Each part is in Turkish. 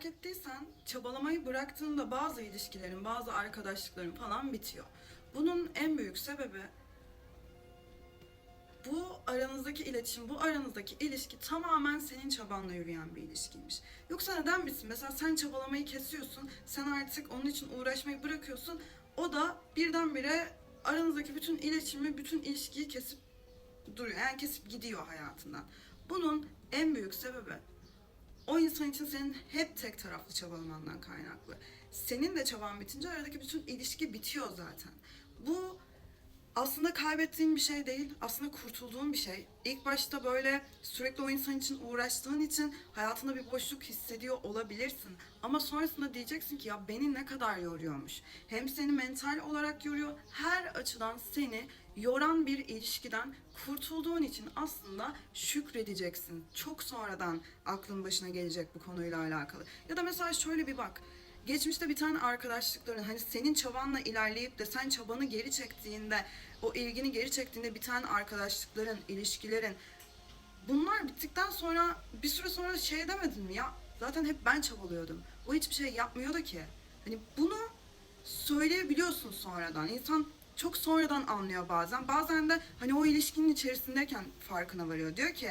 fark ettiysen çabalamayı bıraktığında bazı ilişkilerin, bazı arkadaşlıkların falan bitiyor. Bunun en büyük sebebi bu aranızdaki iletişim, bu aranızdaki ilişki tamamen senin çabanla yürüyen bir ilişkiymiş. Yoksa neden bitsin? Mesela sen çabalamayı kesiyorsun, sen artık onun için uğraşmayı bırakıyorsun. O da birdenbire aranızdaki bütün iletişimi, bütün ilişkiyi kesip duruyor. Yani kesip gidiyor hayatından. Bunun en büyük sebebi insan için senin hep tek taraflı çabalamandan kaynaklı. Senin de çaban bitince aradaki bütün ilişki bitiyor zaten. Bu aslında kaybettiğin bir şey değil, aslında kurtulduğun bir şey. İlk başta böyle sürekli o insan için uğraştığın için hayatında bir boşluk hissediyor olabilirsin. Ama sonrasında diyeceksin ki ya beni ne kadar yoruyormuş. Hem seni mental olarak yoruyor, her açıdan seni yoran bir ilişkiden kurtulduğun için aslında şükredeceksin. Çok sonradan aklın başına gelecek bu konuyla alakalı. Ya da mesela şöyle bir bak. Geçmişte bir tane arkadaşlıkların hani senin çabanla ilerleyip de sen çabanı geri çektiğinde, o ilgini geri çektiğinde bir tane arkadaşlıkların, ilişkilerin bunlar bittikten sonra bir süre sonra şey demedin mi ya zaten hep ben çabalıyordum. O hiçbir şey yapmıyordu ki. Hani bunu söyleyebiliyorsun sonradan. İnsan çok sonradan anlıyor bazen. Bazen de hani o ilişkinin içerisindeyken farkına varıyor. Diyor ki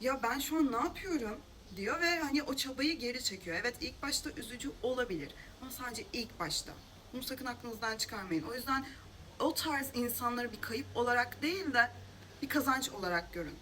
ya ben şu an ne yapıyorum diyor ve hani o çabayı geri çekiyor. Evet ilk başta üzücü olabilir ama sadece ilk başta. Bunu sakın aklınızdan çıkarmayın. O yüzden o tarz insanları bir kayıp olarak değil de bir kazanç olarak görün.